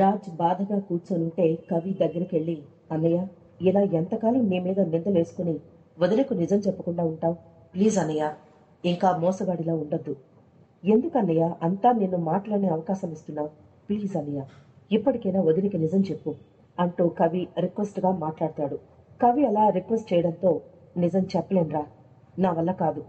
రాజ్ బాధగా కూర్చొనుంటే కవి దగ్గరికెళ్ళి అన్నయ్య ఇలా ఎంతకాలం నీ మీద నిందలేసుకుని వదిలకు నిజం చెప్పకుండా ఉంటావు? ప్లీజ్ అన్నయ్య ఇంకా మోసగాడిలా ఉండొద్దు. ఎందుకన్నయ్య అంతా నిన్ను మాట్లాడే అవకాశం ఇస్తున్నావు? ప్లీజ్ అన్నయ్య ఇప్పటికైనా వదిలికి నిజం చెప్పు అంటూ కవి రిక్వెస్ట్గా మాట్లాడతాడు. కవి అలా రిక్వెస్ట్ చేయడంతో నిజం చెప్పలేనురా నా వల్ల కాదు.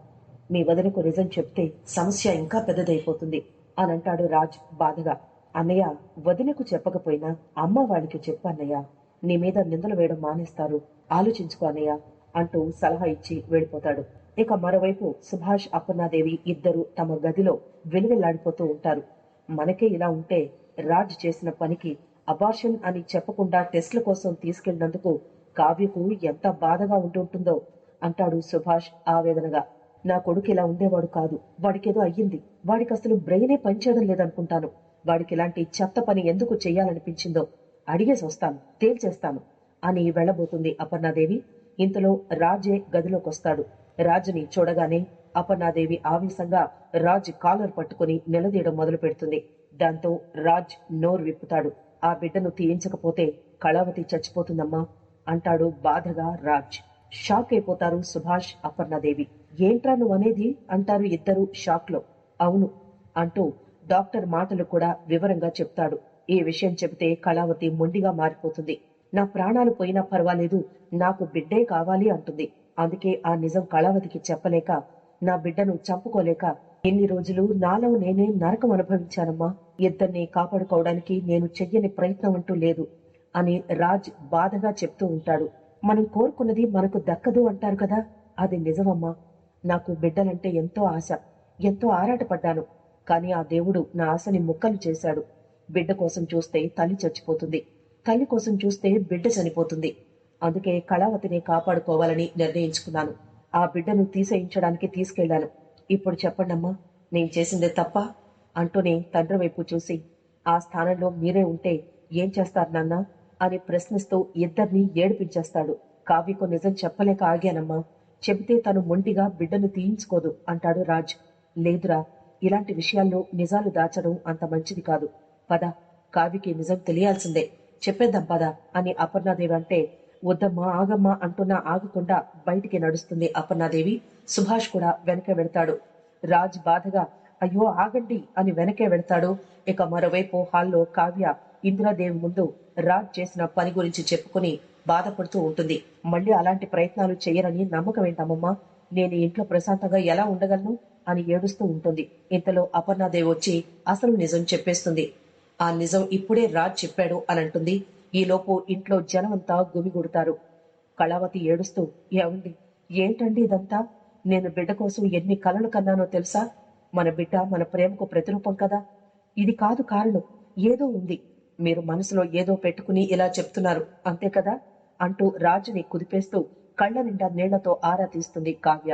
మీ వదినకు నిజం చెప్తే సమస్య ఇంకా పెద్దదైపోతుంది అని అంటాడు రాజ్ బాధగా. అన్నయ్య వదినకు చెప్పకపోయినా అమ్మ వాళ్ళకి చెప్పు అన్నయ్య. నీ మీద నిందలు వేయడం మానేస్తారు. ఆలోచించుకో అన్నయ్య అంటూ సలహా ఇచ్చి వెళ్ళిపోతాడు. ఇక మరోవైపు సుభాష్ అప్పన్నాదేవి ఇద్దరు తమ గదిలో వెలువెల్లాడిపోతూ ఉంటారు. మనకే ఇలా ఉంటే రాజ్ చేసిన పనికి అబార్షన్ అని చెప్పకుండా టెస్ట్ల కోసం తీసుకెళ్ళినందుకు కావ్యకు ఎంత బాధగా ఉంటుంటుందో అంటాడు సుభాష్ ఆవేదనగా. నా కొడుకు ఇలా ఉండేవాడు కాదు. వాడికేదో అయ్యింది. వాడికి అసలు బ్రెయినే పనిచేయడం లేదనుకుంటాను. వాడికి ఇలాంటి చెత్త పని ఎందుకు చెయ్యాలనిపించిందో అడిగేసి వస్తాను తేల్చేస్తాను అని వెళ్ళబోతుంది అపర్ణాదేవి. ఇంతలో రాజే గదిలోకి వస్తాడు రాజుని చూడగానే అపర్ణాదేవి ఆవేశంగా రాజ్ కాలర్ పట్టుకుని నిలదీయడం మొదలు పెడుతుంది దాంతో రాజ్ నోరు విప్పుతాడు. ఆ బిడ్డను తీయించకపోతే కళావతి చచ్చిపోతుందమ్మా అంటాడు బాధగా రాజ్. షాక్ అయిపోతారు సుభాష్ అపర్ణాదేవి. ఏంట్రా నువ్వు అనేది అంటారు ఇద్దరు షాక్లో అవును అంటూ డాక్టర్ మాటలు కూడా వివరంగా చెప్తాడు. ఈ విషయం చెబితే కళావతి మొండిగా మారిపోతుంది. నా ప్రాణాలు పోయినా పర్వాలేదు నాకు బిడ్డే కావాలి అంటుంది. అందుకే ఆ నిజం కళావతికి చెప్పలేక నా బిడ్డను చంపుకోలేక ఎన్ని రోజులు నాలో నేనే నరకం అనుభవించానమ్మా. ఇద్దరిని కాపాడుకోవడానికి నేను చెయ్యని ప్రయత్నం అంటూ లేదు అని రాజ్ బాధగా చెప్తూ ఉంటాడు. మనం కోరుకున్నది మనకు దక్కదు అంటారు కదా అది నిజమమ్మా. నాకు బిడ్డలంటే ఎంతో ఆశ ఎంతో ఆరాటపడ్డాను. కానీ ఆ దేవుడు నా ఆశని ముక్కలు చేశాడు. బిడ్డ కోసం చూస్తే తల్లి చచ్చిపోతుంది. తల్లి కోసం చూస్తే బిడ్డ చనిపోతుంది. అందుకే కళావతిని కాపాడుకోవాలని నిర్ణయించుకున్నాను. ఆ బిడ్డను తీసేయించడానికి తీసుకెళ్ళాను ఇప్పుడు చెప్పండమ్మా నేను చేసిందే తప్ప? అంటూనే తండ్రి వైపు చూసి ఆ స్థానంలో మీరే ఉంటే ఏం చేస్తారు నాన్న? అని ప్రశ్నిస్తూ ఇద్దరిని ఏడిపించేస్తాడు. కావ్యకు నిజం చెప్పలేక ఆగానమ్మా. చెబితే తను మొండిగా బిడ్డను తీయించుకోదు అంటాడు రాజ్. లేదురా ఇలాంటి విషయాల్లో నిజాలు దాచడం అంత మంచిది కాదు. పద కావ్యకి నిజం తెలియాల్సిందే. చెప్పేద్దాం పద అని అపర్ణాదేవి అంటే వద్దమ్మా ఆగమ్మా అంటున్నా ఆగకుండా బయటికి నడుస్తుంది అపర్ణాదేవి. సుభాష్ కూడా వెనక వెళ్తాడు. రాజ్ బాధగా అయ్యో ఆగండి అని వెనకే వెళ్తాడు. ఇక మరోవైపు హాల్లో కావ్య ఇందిరాదేవి ముందు రాజ్ చేసిన పని గురించి చెప్పుకుని బాధపడుతూ ఉంటుంది. మళ్ళీ అలాంటి ప్రయత్నాలు చేయరని నమ్మకం ఏంటమ్మమ్మా? నేను ఇంట్లో ప్రశాంతంగా ఎలా ఉండగలను? అని ఏడుస్తూ ఉంటుంది. ఇంతలో అపర్ణాదేవి వచ్చి అసలు నిజం చెప్పేస్తుంది. ఆ నిజం ఇప్పుడే రాజ్ చెప్పాడు అని అంటుంది ఈలోపు ఇంట్లో జనమంతా గుమిగుడతారు కళావతి ఏడుస్తూ ఏమండి ఏంటండి ఇదంతా? నేను బిడ్డ కోసం ఎన్ని కలలు కన్నానో తెలుసా? మన బిడ్డ మన ప్రేమకు ప్రతిరూపం కదా? ఇది కాదు కారణం. ఏదో ఉంది. మీరు మనసులో ఏదో పెట్టుకుని ఇలా చెప్తున్నారు. అంతే కదా? అంటూ రాజుని కుదిపేస్తూ కళ్ళ నిండా నీళ్ళతో ఆరా తీస్తుంది కావ్య.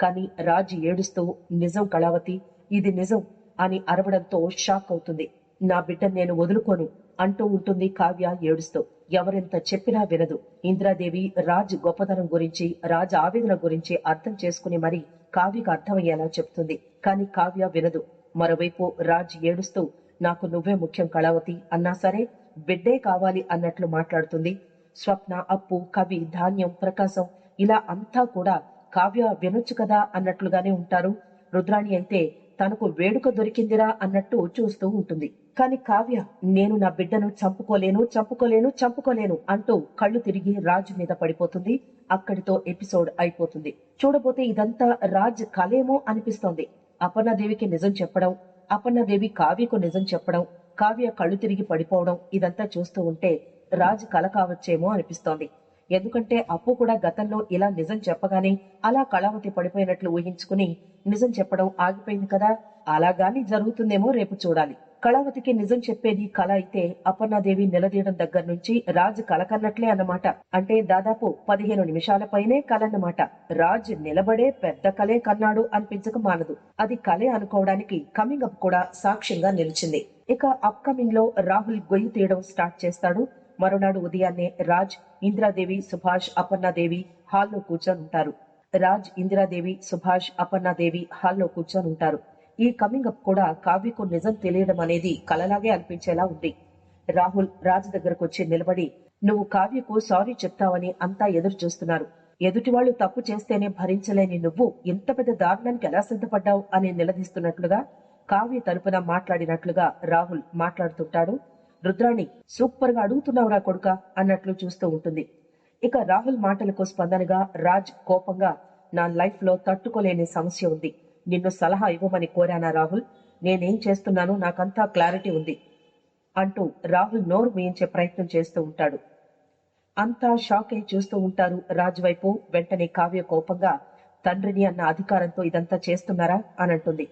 కానీ రాజు ఏడుస్తూ నిజం కళావతి ఇది నిజం అని అరవడంతో షాక్ అవుతుంది నా బిడ్డ నేను వదులుకోను అంటూ ఉంటుంది కావ్య ఏడుస్తూ. ఎవరెంత చెప్పినా వినదు. ఇంద్రాదేవి రాజ్ గొప్పతనం గురించి రాజ్ ఆవేదన గురించి అర్థం చేసుకుని మరీ కావ్యకు అర్థమయ్యేలా చెప్తుంది. కాని కావ్య వినదు. మరోవైపు రాజ్ ఏడుస్తూ నాకు నువ్వే ముఖ్యం కళావతి అన్నా సరే బిడ్డే కావాలి అన్నట్లు మాట్లాడుతుంది. స్వప్న అప్పు కవి ధాన్యం ప్రకాశం ఇలా అంతా కూడా కావ్య వినొచ్చు కదా అన్నట్లుగానే ఉంటారు. రుద్రాణి అయితే తనకు వేడుక దొరికిందిరా అన్నట్టు చూస్తూ ఉంటుంది. కాని కావ్య నేను నా బిడ్డను చంపుకోలేను చంపుకోలేను చంపుకోలేను అంటూ కళ్ళు తిరిగి రాజు మీద పడిపోతుంది. అక్కడితో ఎపిసోడ్ అయిపోతుంది. చూడబోతే ఇదంతా రాజ్ కలేమో అనిపిస్తోంది. అపర్ణదేవికి నిజం చెప్పడం అపర్ణదేవి కావ్యకు నిజం చెప్పడం కావ్య కళ్ళు తిరిగి పడిపోవడం ఇదంతా చూస్తూ ఉంటే రాజ్ కల కావచ్చేమో అనిపిస్తోంది. ఎందుకంటే అప్పు కూడా గతంలో ఇలా నిజం చెప్పగానే అలా కళావతి పడిపోయినట్లు ఊహించుకుని నిజం చెప్పడం ఆగిపోయింది కదా? అలాగాని జరుగుతుందేమో రేపు చూడాలి. కళావతికి నిజం చెప్పేది కళ అయితే అపర్ణాదేవి నిలదీయడం దగ్గర నుంచి రాజ్ కల కన్నట్లే అన్నమాట. అంటే దాదాపు పదిహేను నిమిషాల పైనే కల అన్నమాట రాజ్ నిలబడే పెద్ద కలే కన్నాడు అనిపించక మానదు. అది కలే అనుకోవడానికి కమింగ్ అప్ కూడా సాక్ష్యంగా నిలిచింది. ఇక అప్కమింగ్లో రాహుల్ గొయ్యి తీయడం స్టార్ట్ చేస్తాడు. మరునాడు ఉదయాన్నే రాజ్ ఇందిరాదేవి సుభాష్ అపర్ణాదేవి హాల్లో కూర్చొనుంటారు. రాజ్ ఇందిరాదేవి సుభాష్ అపర్ణాదేవి హాల్లో కూర్చొనుంటారు. ఈ కమింగ్ అప్ కూడా కావ్యకు నిజం తెలియడం అనేది కలలాగే అనిపించేలా ఉంది. రాహుల్ రాజ్ దగ్గరకు వచ్చి నిలబడి నువ్వు కావ్యకు సారీ చెప్తావని అంతా ఎదురు చూస్తున్నారు. ఎదుటి వాళ్ళు తప్పు చేస్తేనే భరించలేని నువ్వు ఇంత పెద్ద దారుణానికి ఎలా సిద్ధపడ్డావు? అని నిలదీస్తున్నట్లుగా కావ్య తరపున మాట్లాడినట్లుగా రాహుల్ మాట్లాడుతుంటాడు. రుద్రాణి సూపర్గా అడుగుతున్నావురా కొడుక అన్నట్లు చూస్తూ ఉంటుంది. ఇక రాహుల్ మాటలకు స్పందనగా రాజ్ కోపంగా నా లైఫ్లో తట్టుకోలేని సమస్య ఉంది. నిన్ను సలహా ఇవ్వమని కోరానా రాహుల్? నేనేం చేస్తున్నానో నాకంతా క్లారిటీ ఉంది అంటూ రాహుల్ నోరు వేయించే ప్రయత్నం చేస్తూ ఉంటాడు. అంతా షాక్ అయి చూస్తూ ఉంటారు రాజ్ వైపు. వెంటనే కావ్య కోపంగా తండ్రిని అన్న అధికారంతో ఇదంతా చేస్తున్నారా? అని అంటుంది.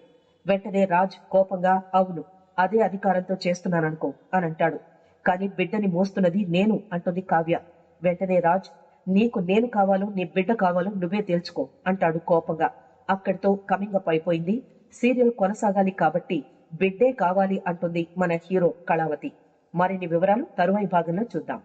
వెంటనే రాజ్ కోపంగా అవును. అదే అధికారంతో చేస్తున్నాననుకో అని అంటాడు. కానీ బిడ్డని మోస్తున్నది నేను అంటుంది కావ్య. వెంటనే రాజ్ నీకు నేను కావాలో నీ బిడ్డ కావాలో నువ్వే తేల్చుకో అంటాడు కోపంగా. అక్కడితో కమింగ్ అప్ అయిపోయింది. సీరియల్ కొనసాగాలి కాబట్టి బిడ్డే కావాలి అంటుంది మన హీరో కళావతి. మరిన్ని వివరాలు తరువాయి భాగంలో చూద్దాం.